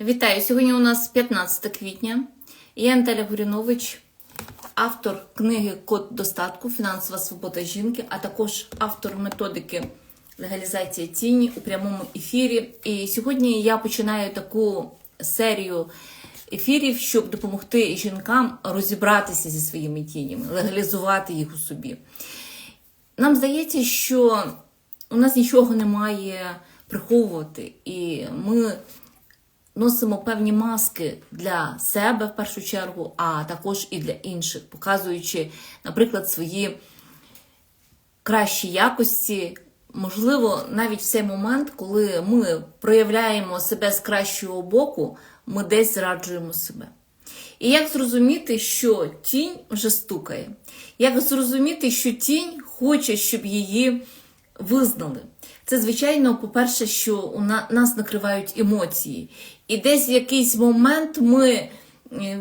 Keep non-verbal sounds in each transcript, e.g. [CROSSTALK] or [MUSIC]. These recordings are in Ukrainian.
Вітаю! Сьогодні у нас 15 квітня. Я Наталя Горінович, автор книги Код достатку, фінансова свобода жінки, а також автор методики легалізації тіні у прямому ефірі. І сьогодні я починаю таку серію ефірів, щоб допомогти жінкам розібратися зі своїми тінями, легалізувати їх у собі. Нам здається, що у нас нічого немає приховувати, і ми носимо певні маски для себе в першу чергу, а також і для інших, показуючи, наприклад, свої кращі якості. Можливо, навіть в цей момент, коли ми проявляємо себе з кращого боку, ми десь зраджуємо себе. І як зрозуміти, що тінь вже стукає? Як зрозуміти, що тінь хоче, щоб її визнали? Це, звичайно, по-перше, що у нас накривають емоції. І десь в якийсь момент ми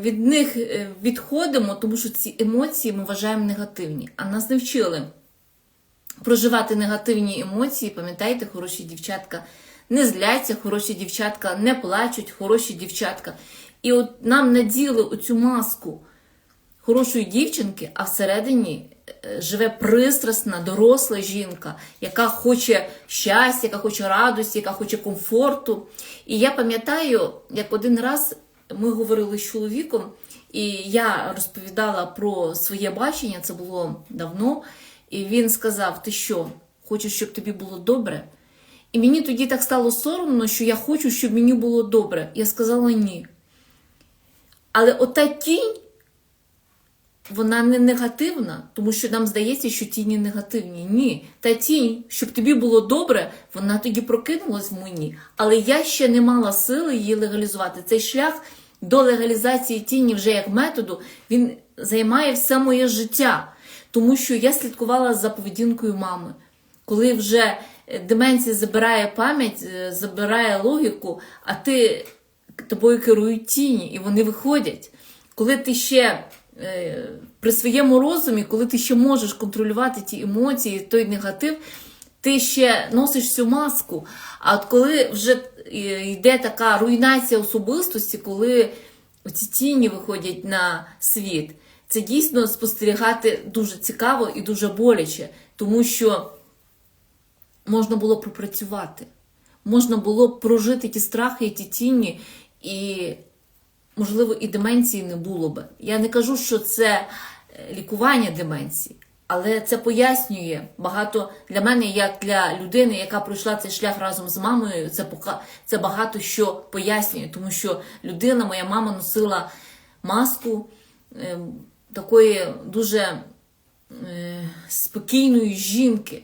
від них відходимо, тому що ці емоції ми вважаємо негативні. А нас не вчили проживати негативні емоції. Пам'ятаєте, хороші дівчатка не зляться, хороші дівчатка не плачуть, хороші дівчатка. І от нам наділи оцю маску хорошої дівчинки, а всередині живе пристрасна, доросла жінка, яка хоче щастя, яка хоче радості, яка хоче комфорту. І я пам'ятаю, як один раз ми говорили з чоловіком, і я розповідала про своє бачення, це було давно. І він сказав: Ти що, хочеш, щоб тобі було добре? І мені тоді так стало соромно, що я хочу, щоб мені було добре. Я сказала ні. Але ота тінь, вона не негативна, тому що нам здається, що тіні негативні. Ні. Та тінь, щоб тобі було добре, вона тоді прокинулась в мені. Але я ще не мала сили її легалізувати. Цей шлях до легалізації тіні вже як методу, він займає все моє життя. Тому що я слідкувала за поведінкою мами. Коли вже деменція забирає пам'ять, забирає логіку, а ти тобою керують тіні, і вони виходять. Коли ти ще е, при своєму розумі, коли ти ще можеш контролювати ті емоції, той негатив, ти ще носиш цю маску. А от коли вже йде така руйнація особистості, коли ці тіні виходять на світ, це дійсно спостерігати дуже цікаво і дуже боляче, тому що можна було пропрацювати, можна було прожити ті страхи і ті тіні, і, можливо, і деменції не було би. Я не кажу, що це лікування деменції, але це пояснює багато для мене, як для людини, яка пройшла цей шлях разом з мамою. Це це багато що пояснює, тому що людина, моя мама, носила маску е, такої дуже е, спокійної жінки.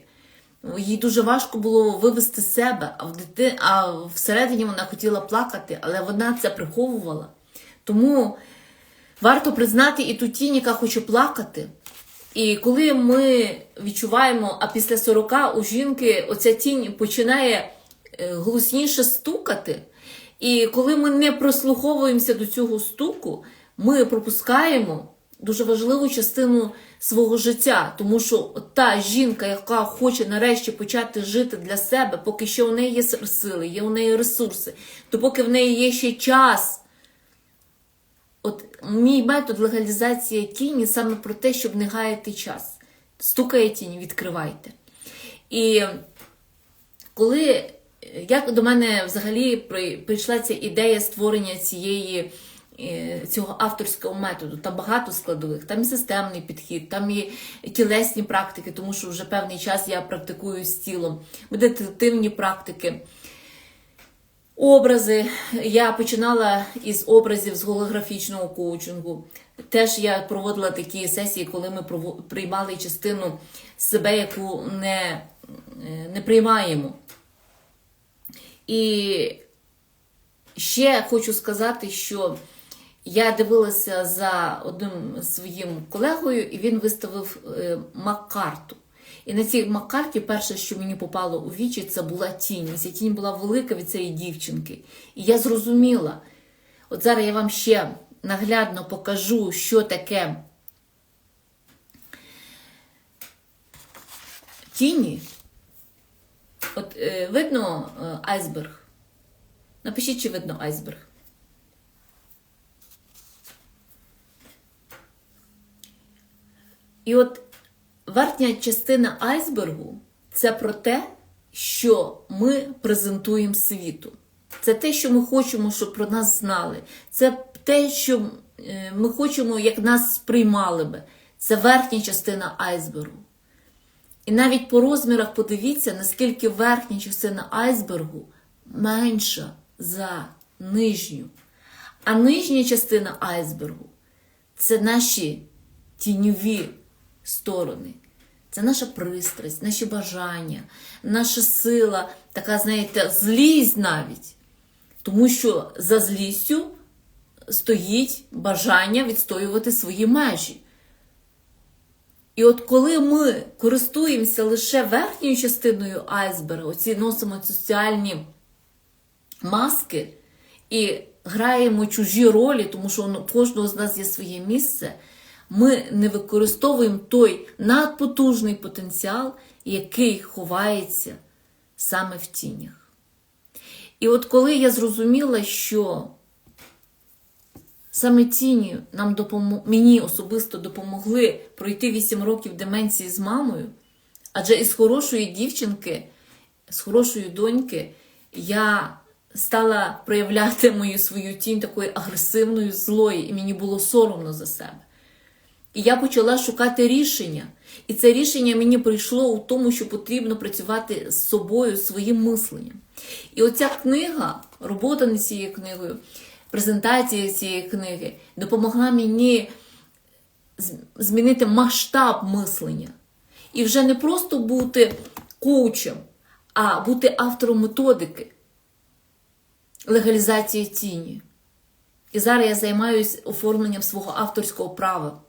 Їй дуже важко було вивести себе, а в дити... а всередині вона хотіла плакати, але вона це приховувала. Тому варто признати і ту тінь, яка хоче плакати. І коли ми відчуваємо, а після 40 у жінки оця тінь починає голосніше стукати. І коли ми не прослуховуємося до цього стуку, ми пропускаємо дуже важливу частину свого життя, тому що та жінка, яка хоче нарешті почати жити для себе, поки що у неї є сили, є у неї ресурси, то поки в неї є ще час. От мій метод легалізації тіні саме про те, щоб не гаяти час. Стукає тінь, відкривайте. І коли як до мене взагалі прийшла ця ідея створення цієї цього авторського методу. Там багато складових, там і системний підхід, там і тілесні практики, тому що вже певний час я практикую з тілом, медитативні практики. Образи. Я починала із образів з голографічного коучингу. Теж я проводила такі сесії, коли ми приймали частину себе, яку не, не приймаємо. І ще хочу сказати, що я дивилася за одним своїм колегою, і він виставив Маккарту. І на цій макарті перше, що мені попало у вічі, це була тінь. І ця тінь була велика від цієї дівчинки. І я зрозуміла. От зараз я вам ще наглядно покажу, що таке тіні. От е, видно е, айсберг? Напишіть, чи видно айсберг. І от верхня частина айсбергу це про те, що ми презентуємо світу. Це те, що ми хочемо, щоб про нас знали. Це те, що е, ми хочемо, як нас сприймали би. Це верхня частина айсбергу. І навіть по розмірах подивіться, наскільки верхня частина айсбергу менша за нижню. А нижня частина айсбергу це наші тіньові сторони. Це наша пристрасть, наші бажання, наша сила, така, знаєте, злість навіть. Тому що за злістю стоїть бажання відстоювати свої межі. І от коли ми користуємося лише верхньою частиною айсберга, оці носимо соціальні маски і граємо чужі ролі, тому що у кожного з нас є своє місце, ми не використовуємо той надпотужний потенціал, який ховається саме в тінях. І от коли я зрозуміла, що саме тіні нам допомог... мені особисто допомогли пройти 8 років деменції з мамою, адже із хорошої дівчинки, з хорошої доньки, я стала проявляти мою свою тінь такою агресивною, злою, і мені було соромно за себе. І я почала шукати рішення. І це рішення мені прийшло у тому, що потрібно працювати з собою, своїм мисленням. І оця книга, робота над цією книгою, презентація цієї книги допомогла мені змінити масштаб мислення. І вже не просто бути коучем, а бути автором методики легалізації тіні. І зараз я займаюся оформленням свого авторського права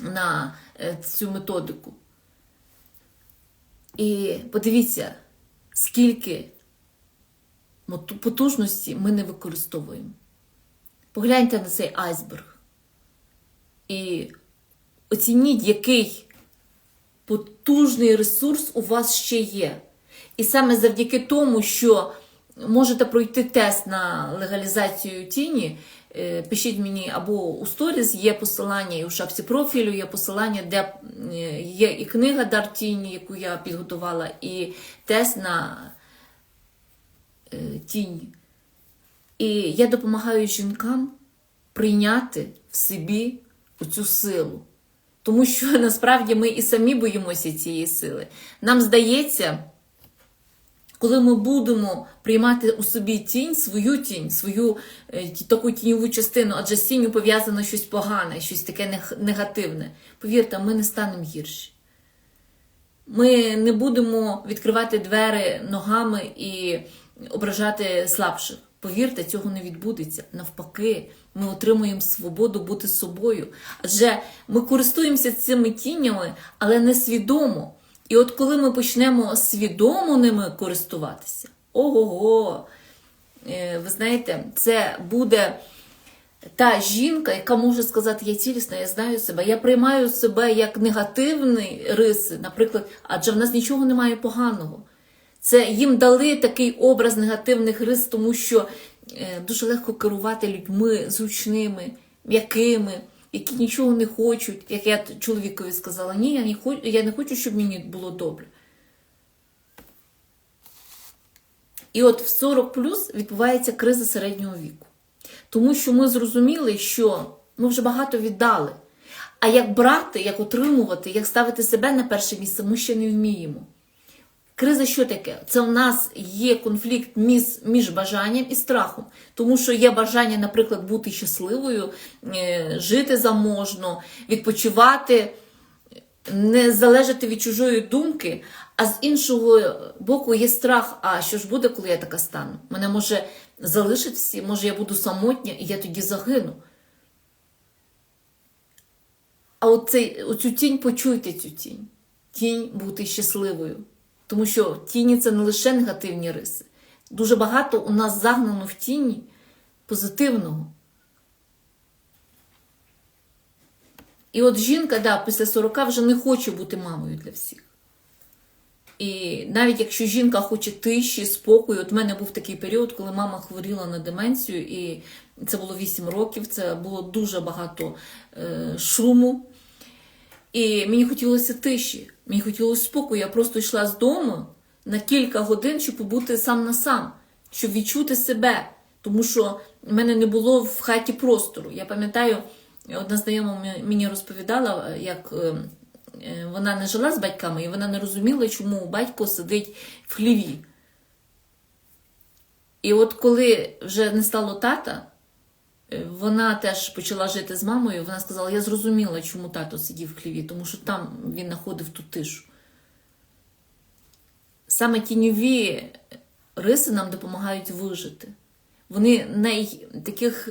на е, цю методику. І подивіться, скільки потужності ми не використовуємо. Погляньте на цей айсберг. І оцініть, який потужний ресурс у вас ще є. І саме завдяки тому, що можете пройти тест на легалізацію тіні, пишіть мені або у сторіс є посилання, і у шапці профілю є посилання, де е, є і книга Дар тіні, яку я підготувала, і тест на е, тінь. І я допомагаю жінкам прийняти в собі цю силу. Тому що [LAUGHS] насправді ми і самі боїмося цієї сили. Нам здається, коли ми будемо приймати у собі тінь, свою тінь, свою е, таку тіньову частину, адже з тінню пов'язано щось погане, щось таке негативне. Повірте, ми не станемо гірші. Ми не будемо відкривати двері ногами і ображати слабших. Повірте, цього не відбудеться. Навпаки, ми отримуємо свободу бути собою. Адже ми користуємося цими тінями, але не свідомо. І от коли ми почнемо свідомо ними користуватися, ого-го, е, ви знаєте, це буде та жінка, яка може сказати, я цілісна, я знаю себе, я приймаю себе як негативні риси, наприклад, адже в нас нічого немає поганого. Це їм дали такий образ негативних рис, тому що е, дуже легко керувати людьми зручними, м'якими, які нічого не хочуть. Як я чоловікові сказала, ні, я не хочу, я не хочу, щоб мені було добре. І от в 40 плюс відбувається криза середнього віку. Тому що ми зрозуміли, що ми вже багато віддали. А як брати, як отримувати, як ставити себе на перше місце, ми ще не вміємо. Криза що таке? Це у нас є конфлікт між, між бажанням і страхом. Тому що є бажання, наприклад, бути щасливою, е, жити заможно, відпочивати, не залежати від чужої думки. А з іншого боку є страх, а що ж буде, коли я така стану? Мене може залишить всі, може я буду самотня, і я тоді загину. А оцей, оцю тінь почуйте цю тінь. Тінь бути щасливою. Тому що тіні це не лише негативні риси. Дуже багато у нас загнано в тіні позитивного. І от жінка, да, після 40 вже не хоче бути мамою для всіх. І навіть якщо жінка хоче тиші, спокою, от в мене був такий період, коли мама хворіла на деменцію, і це було 8 років, це було дуже багато е, шуму. І мені хотілося тиші, мені хотілося спокою. Я просто йшла з дому на кілька годин, щоб побути сам на сам, щоб відчути себе. Тому що в мене не було в хаті простору. Я пам'ятаю, одна знайома мені розповідала, як е, е, вона не жила з батьками, і вона не розуміла, чому батько сидить в хліві. І от коли вже не стало тата, вона теж почала жити з мамою. Вона сказала: Я зрозуміла, чому тато сидів в хліві, тому що там він знаходив ту тишу. Саме тіньові риси нам допомагають вижити. Вони най, таких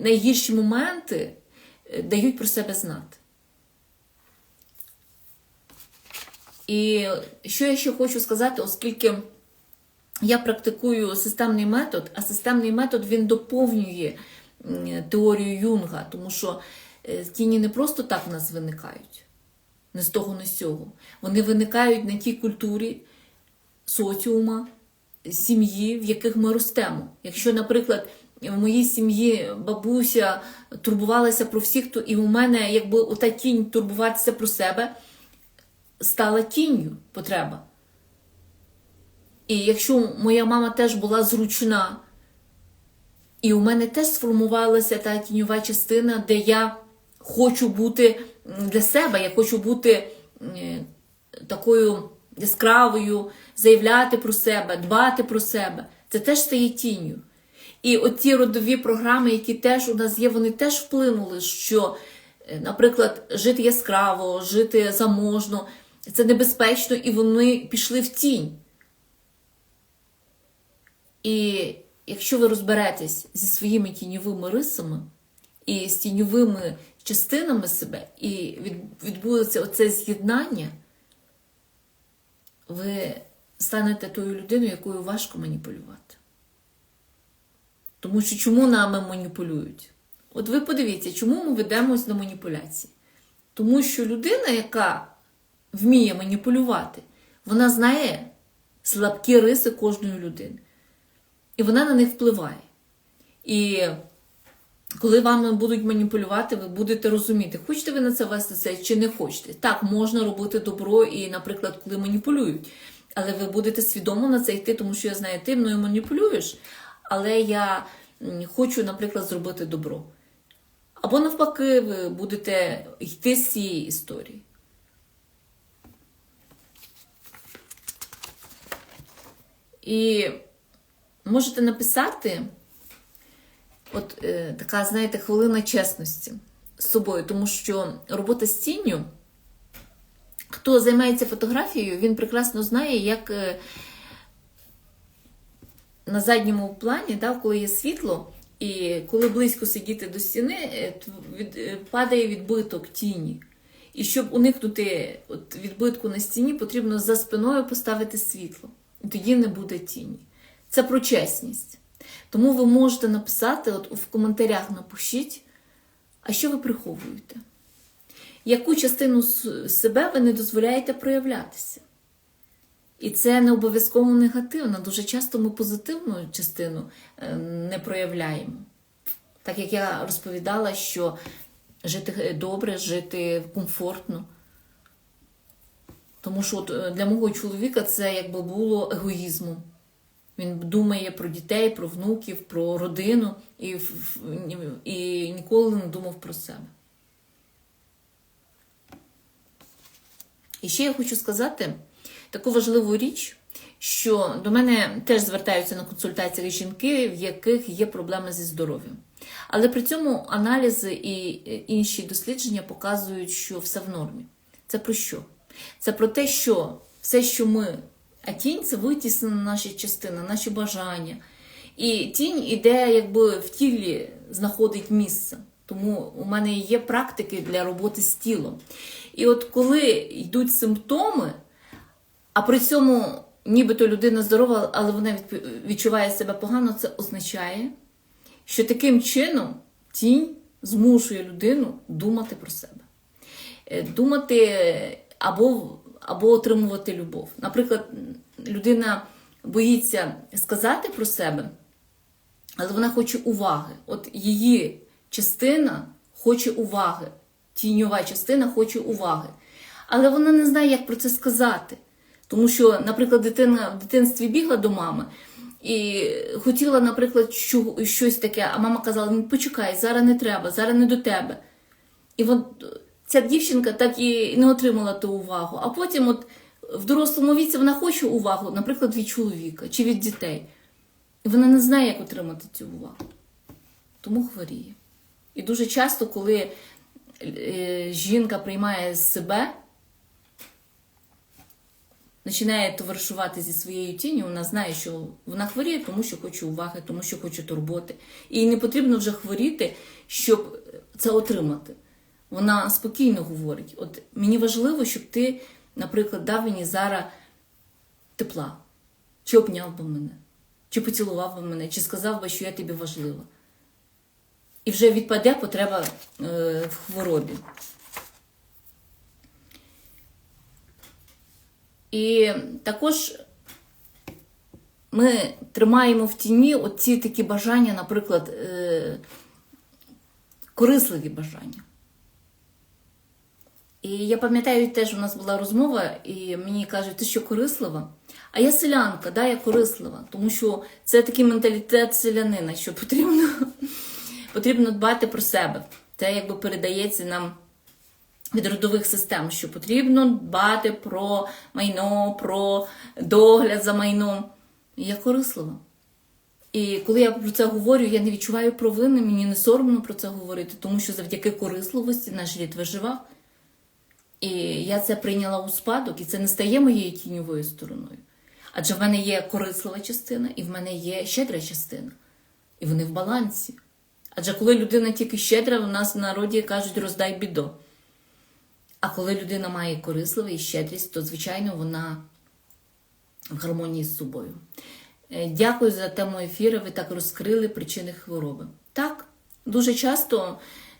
найгірші моменти е, дають про себе знати. І що я ще хочу сказати, оскільки я практикую системний метод, а системний метод він доповнює теорію Юнга, тому що е, тіні не просто так в нас виникають, не з того, не з цього. Вони виникають на тій культурі соціума, сім'ї, в яких ми ростемо. Якщо, наприклад, в моїй сім'ї бабуся турбувалася про всіх, то і у мене, якби ота тінь турбуватися про себе, стала тінню потреба. І якщо моя мама теж була зручна, і у мене теж сформувалася та тіньова частина, де я хочу бути для себе, я хочу бути такою яскравою, заявляти про себе, дбати про себе. Це теж стає тінню. І оці родові програми, які теж у нас є, вони теж вплинули, що, е, наприклад, жити яскраво, жити заможно, це небезпечно, і вони пішли в тінь. І якщо ви розберетесь зі своїми тіньовими рисами і з тіньовими частинами себе, і відбудеться оце з'єднання, ви станете тою людиною, якою важко маніпулювати. Тому що чому нами маніпулюють? От ви подивіться, чому ми ведемось на маніпуляції? Тому що людина, яка вміє маніпулювати, вона знає слабкі риси кожної людини. І вона на них впливає. І коли вами будуть маніпулювати, ви будете розуміти, хочете ви на це вести це чи не хочете. Так, можна робити добро і, наприклад, коли маніпулюють. Але ви будете свідомо на це йти, тому що я знаю, ти мною маніпулюєш, але я хочу, наприклад, зробити добро. Або навпаки, ви будете йти з цієї історії. І можете написати от е, така, знаєте, хвилина чесності з собою, тому що робота з тінню, хто займається фотографією, він прекрасно знає, як е, на задньому плані, да, коли є світло, і коли близько сидіти до стіни, е, від, е, падає відбиток тіні. І щоб уникнути от, відбитку на стіні, потрібно за спиною поставити світло. І тоді не буде тіні. Це про чесність. Тому ви можете написати, от в коментарях напишіть, а що ви приховуєте? Яку частину себе ви не дозволяєте проявлятися? І це не обов'язково негативно. Дуже часто ми позитивну частину е, не проявляємо. Так як я розповідала, що жити добре, жити комфортно. Тому що от е, для мого чоловіка це якби було егоїзмом. Він думає про дітей, про внуків, про родину і, і ніколи не думав про себе. І ще я хочу сказати таку важливу річ, що до мене теж звертаються на консультації жінки, в яких є проблеми зі здоров'ям. Але при цьому аналізи і інші дослідження показують, що все в нормі. Це про що? Це про те, що все, що ми, а тінь це витіснена наші частини, наші бажання. І тінь іде, якби в тілі знаходить місце. Тому у мене є практики для роботи з тілом. І от коли йдуть симптоми, а при цьому нібито людина здорова, але вона відчуває себе погано, це означає, що таким чином тінь змушує людину думати про себе. Е, Думати або, або отримувати любов. Наприклад, людина боїться сказати про себе, але вона хоче уваги. От її частина хоче уваги. тіньова частина хоче уваги. Але вона не знає, як про це сказати. Тому що, наприклад, дитина в дитинстві бігла до мами і хотіла, наприклад, щось таке, а мама казала: ну почекай, зараз не треба, зараз не до тебе. І от ця дівчинка так і не отримала ту увагу. А потім, от в дорослому віці, вона хоче увагу, наприклад, від чоловіка чи від дітей. І вона не знає, як отримати цю увагу. Тому хворіє. І дуже часто, коли е, жінка приймає себе, починає товаришувати зі своєю тінню, вона знає, що вона хворіє, тому що хоче уваги, тому що хоче турботи. І не потрібно вже хворіти, щоб це отримати. Вона спокійно говорить: от мені важливо, щоб ти, наприклад, дав мені зараз тепла, чи обняв би мене, чи поцілував би мене, чи сказав би, що я тобі важлива. І вже відпаде потреба е, в хворобі. І також ми тримаємо в тіні оці такі бажання, наприклад, е, корисливі бажання. І я пам'ятаю, теж у нас була розмова, і мені кажуть, ти що корислива? А я селянка, да, я корислива, тому що це такий менталітет селянина, що потрібно, [LAUGHS] потрібно дбати про себе. Це якби передається нам від родових систем, що потрібно дбати про майно, про догляд за майном. Я корислива. І коли я про це говорю, я не відчуваю провини, мені не соромно про це говорити, тому що завдяки корисливості наш рід виживав. І я це прийняла у спадок, і це не стає моєю тіньовою стороною. Адже в мене є корислива частина, і в мене є щедра частина. І вони в балансі. Адже коли людина тільки щедра, в нас в народі кажуть роздай бідо. А коли людина має корисливе і щедрість, то, звичайно, вона в гармонії з собою. Е, Дякую за тему ефіру. Ви так розкрили причини хвороби. Так, дуже часто,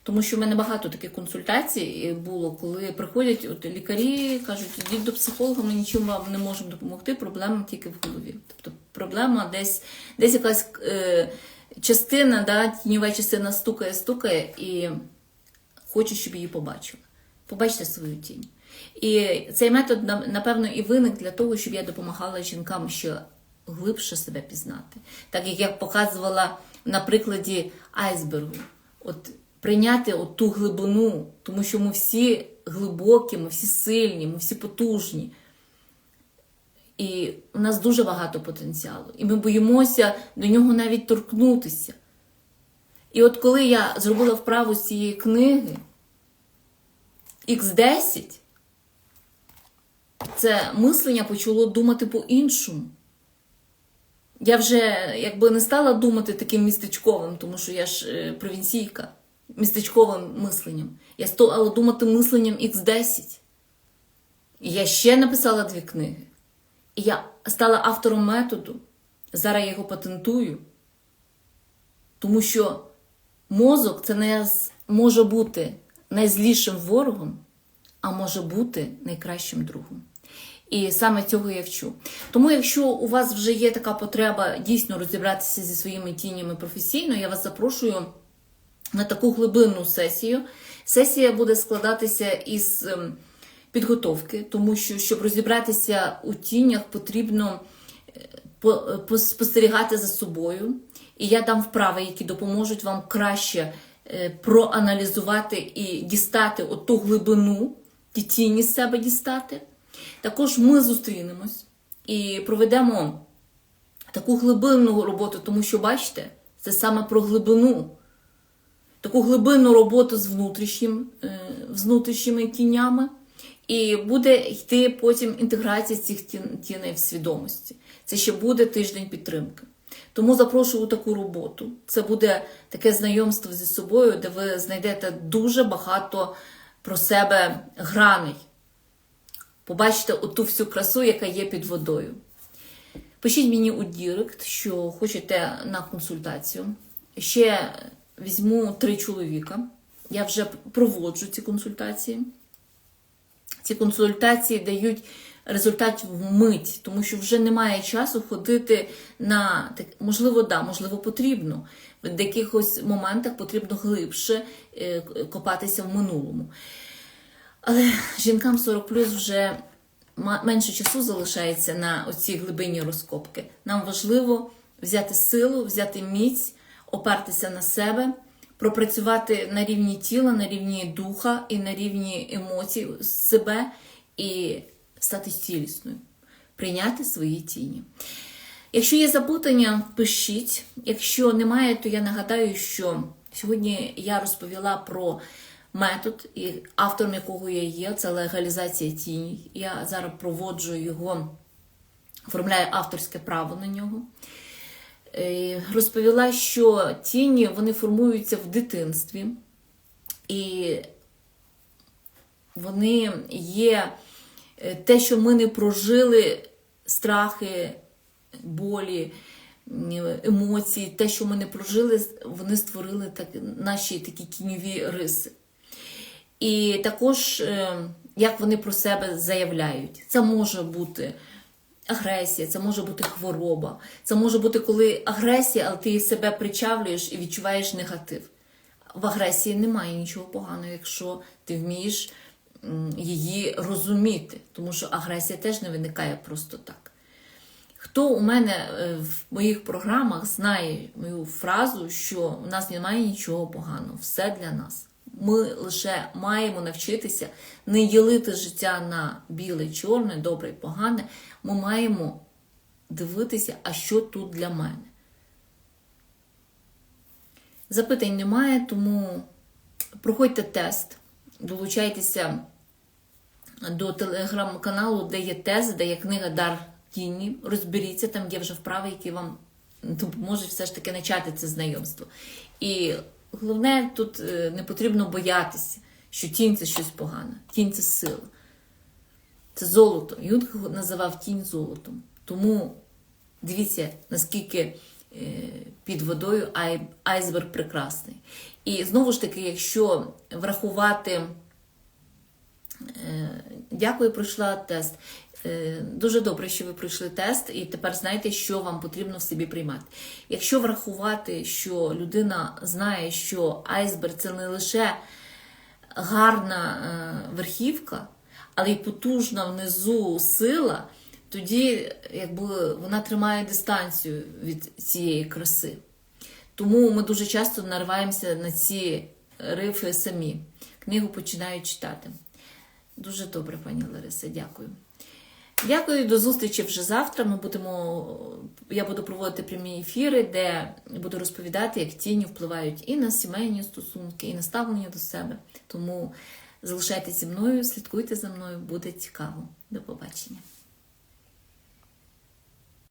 тому що в мене багато таких консультацій було, коли приходять от лікарі, кажуть, йдіть до психолога, ми нічим вам не можемо допомогти, проблема тільки в голові. Тобто проблема десь, десь якась е, частина, да, тіньова частина стукає, стукає і хоче, щоб її побачили. Побачте свою тінь. І цей метод, напевно, і виник для того, щоб я допомагала жінкам ще глибше себе пізнати. Так як я показувала на прикладі айсбергу. От прийняти от ту глибину, тому що ми всі глибокі, ми всі сильні, ми всі потужні. І у нас дуже багато потенціалу. І ми боїмося до нього навіть торкнутися. І от коли я зробила вправу з цієї книги, X10, це мислення почало думати по-іншому. Я вже якби не стала думати таким містечковим, тому що я ж е, провінційка, містечковим мисленням. Я стала думати мисленням X10. І я ще написала дві книги. І я стала автором методу. Зараз я його патентую. Тому що мозок це не може бути найзлішим ворогом, а може бути найкращим другом. І саме цього я вчу. Тому, якщо у вас вже є така потреба дійсно розібратися зі своїми тінями професійно, я вас запрошую на таку глибинну сесію. Сесія буде складатися із ем, підготовки, тому що, щоб розібратися у тінях, потрібно е, по- спостерігати за собою. І я дам вправи, які допоможуть вам краще е, проаналізувати і дістати оту глибину, ті тіні з себе дістати. Також ми зустрінемось і проведемо таку глибинну роботу, тому що, бачите, це саме про глибину. Таку глибинну роботу з внутрішнім, е, з внутрішніми тінями, і буде йти потім інтеграція цих тіней в свідомості. Це ще буде тиждень підтримки. Тому запрошую у таку роботу. Це буде таке знайомство зі собою, де ви знайдете дуже багато про себе граней. Побачите оту всю красу, яка є під водою. Пишіть мені у Дірект, що хочете на консультацію. Ще візьму три чоловіка. Я вже проводжу ці консультації. Ці консультації дають результат вмить, тому що вже немає часу ходити на можливо, да, можливо, потрібно. В якихось моментах потрібно глибше е, копатися в минулому. Але жінкам 40 вже менше часу залишається на оці глибинні розкопки. Нам важливо взяти силу, взяти міць, опертися на себе, пропрацювати на рівні тіла, на рівні духа і на рівні емоцій себе і стати цілісною, прийняти свої тіні. Якщо є запитання, пишіть. Якщо немає, то я нагадаю, що сьогодні я розповіла про метод, автором якого я є, це легалізація тіні. Я зараз проводжу його, оформляю авторське право на нього. Е, Розповіла, що тіні вони формуються в дитинстві, і вони є е, те, що ми не прожили страхи, болі, емоції, те, що ми не прожили, вони створили так, наші такі тіньові риси. І також, е, як вони про себе заявляють, це може бути агресія, це може бути хвороба, це може бути коли агресія, але ти себе причавлюєш і відчуваєш негатив. В агресії немає нічого поганого, якщо ти вмієш її розуміти, тому що агресія теж не виникає просто так. Хто у мене е, в моїх програмах знає мою фразу, що у нас немає нічого поганого, все для нас. Ми лише маємо навчитися не ділити життя на біле, чорне, добре і погане. Ми маємо дивитися, а що тут для мене. Запитань немає, тому проходьте тест, долучайтеся до телеграм-каналу, де є тест, де є книга Дар тіні. Розберіться, там є вже вправи, які вам допоможуть все ж таки почати це знайомство. І головне, тут е, не потрібно боятися, що тінь це щось погане. Тінь це сила. Це золото. Юнг називав тінь золотом. Тому дивіться, наскільки е, під водою ай- айсберг прекрасний. І знову ж таки, якщо врахувати. Е, Дякую, пройшла тест. Е, Дуже добре, що ви пройшли тест, і тепер знаєте, що вам потрібно в собі приймати. Якщо врахувати, що людина знає, що айсберг це не лише гарна е, верхівка, але й потужна внизу сила, тоді якби вона тримає дистанцію від цієї краси. Тому ми дуже часто нариваємося на ці рифи самі. Книгу починаю читати. Дуже добре, пані Лариса, дякую. Дякую, до зустрічі вже завтра. Ми будемо, я буду проводити прямі ефіри, де буду розповідати, як тіні впливають і на сімейні стосунки, і на ставлення до себе. Тому залишайтеся зі мною, слідкуйте за мною, буде цікаво. До побачення.